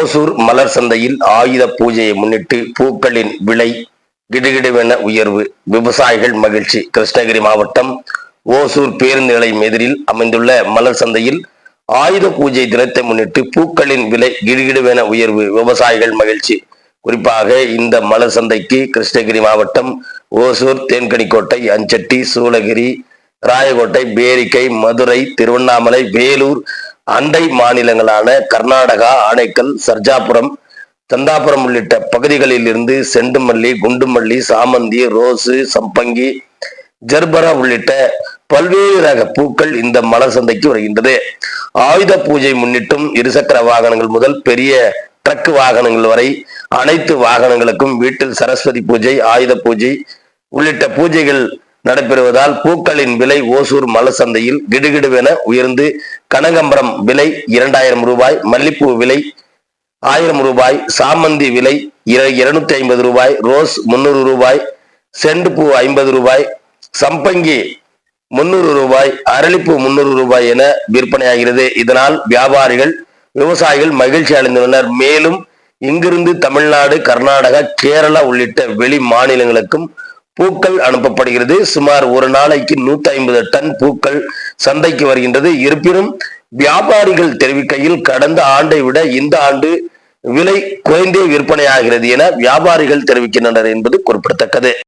ஒசூர் மலர் சந்தையில் ஆயுத பூஜையை முன்னிட்டு பூக்களின் விலை கிடுகிடுவென உயர்வு. விவசாயிகள் மகிழ்ச்சி. கிருஷ்ணகிரி மாவட்டம் ஓசூர் பேருந்து நிலையம் எதிரில் அமைந்துள்ள மலர் சந்தையில் ஆயுத பூஜை தினத்தை முன்னிட்டு பூக்களின் விலை கிடுகிடுவென உயர்வு. விவசாயிகள் மகிழ்ச்சி. குறிப்பாக இந்த மலர் சந்தைக்கு கிருஷ்ணகிரி மாவட்டம் ஓசூர் தேன்கனிக்கோட்டை அஞ்சட்டி சூளகிரி ராயகோட்டை பேரிக்கை மதுரை திருவண்ணாமலை வேலூர் அண்டை மாநிலங்களான கர்நாடகா ஆனைக்கல் சர்ஜாபுரம் தந்தாபுரம் உள்ளிட்ட பகுதிகளில் இருந்து செண்டுமல்லி குண்டுமல்லி சாமந்தி ரோஸு சம்பங்கி ஜர்பரா உள்ளிட்ட பல்வேறு ரக பூக்கள் இந்த மலர் சந்தைக்கு வருகின்றது. ஆயுத பூஜை முன்னிட்டும் இருசக்கர வாகனங்கள் முதல் பெரிய ட்ரக் வாகனங்கள் வரை அனைத்து வாகனங்களுக்கும் வீட்டில் சரஸ்வதி பூஜை ஆயுத பூஜை உள்ளிட்ட பூஜைகள் நடைபெறுவதால் பூக்களின் விலை ஓசூர் மலர் சந்தையில் கிடுகிடுவென உயர்ந்து கனகம்பரம் விலை இரண்டாயிரம் ரூபாய் மல்லிப்பூ விலை ஆயிரம் ரூபாய் சாமந்தி விலை இருநூத்தி ஐம்பது ரூபாய் ரோஸ் முன்னூறு ரூபாய் செண்டு பூ ஐம்பது ரூபாய் சம்பங்கி முன்னூறு ரூபாய் அரளிப்பூ முன்னூறு ரூபாய் என விற்பனையாகிறது. இதனால் வியாபாரிகள் விவசாயிகள் மகிழ்ச்சி அடைந்துள்ளனர். மேலும் இங்கிருந்து தமிழ்நாடு கர்நாடகா கேரளா உள்ளிட்ட வெளி மாநிலங்களுக்கும் பூக்கள் அனுப்பப்படுகிறது. சுமார் ஒரு நாளைக்கு நூத்தி ஐம்பது டன் பூக்கள் சந்தைக்கு வருகின்றது. இருப்பினும் வியாபாரிகள் தெரிவிக்கையில் கடந்த ஆண்டை விட இந்த ஆண்டு விலை குறைந்தே விற்பனையாகிறது என வியாபாரிகள் தெரிவிக்கின்றனர் என்பது குறிப்பிடத்தக்கது.